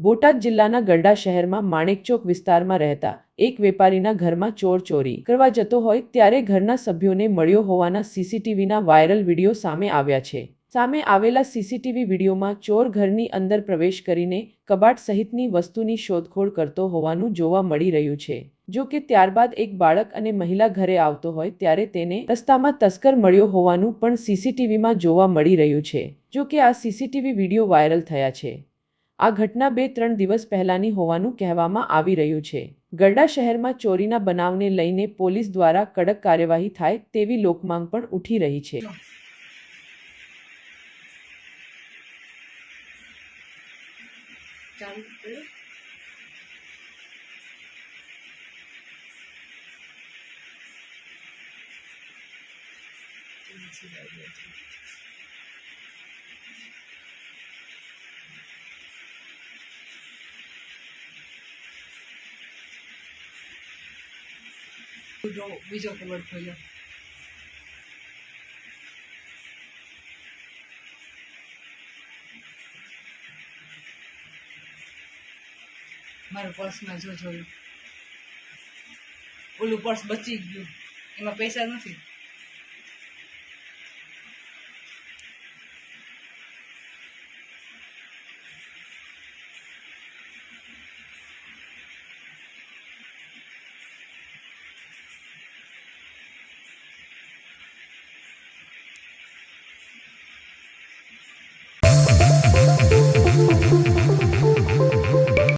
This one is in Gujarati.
બોટાદ જિલ્લાના ગરડા શહેરમાં માણેકચોક વિસ્તારમાં રહેતા એક વેપારીના ઘરમાં ચોર ચોરી કરવા જતો હોય ત્યારે ઘરના સભ્યોને મળ્યો હોવાના સીસીટીવીના વાયરલ વીડિયો સામે આવ્યા છે. સામે આવેલા સીસીટીવી વિડીયોમાં ચોર ઘરની અંદર પ્રવેશ કરીને કબાટ સહિતની વસ્તુની શોધખોળ કરતો હોવાનું જોવા મળી રહ્યું છે. જો કે ત્યારબાદ એક બાળક અને મહિલા ઘરે આવતો હોય ત્યારે તેને રસ્તામાં તસ્કર મળ્યો હોવાનું પણ સીસીટીવીમાં જોવા મળી રહ્યું છે. જો કે આ સીસીટીવી વીડિયો વાયરલ થયા છે. આ ઘટના બે ત્રણ દિવસ પહેલાની હોવાનું કહેવામાં આવી રહ્યું છે. ગરડા શહેરમાં ચોરીના બનાવને લઈને પોલીસ દ્વારા કડક કાર્યવાહી થાય તેવી લોકમાંગ પણ ઉઠી રહી છે. ચાલુ બીજો બીજો કલર ખોલ્યો મારા પર્સમાં જો જોયું. ઓલું પર્સ બચી ગયું. એમાં પૈસા નથી.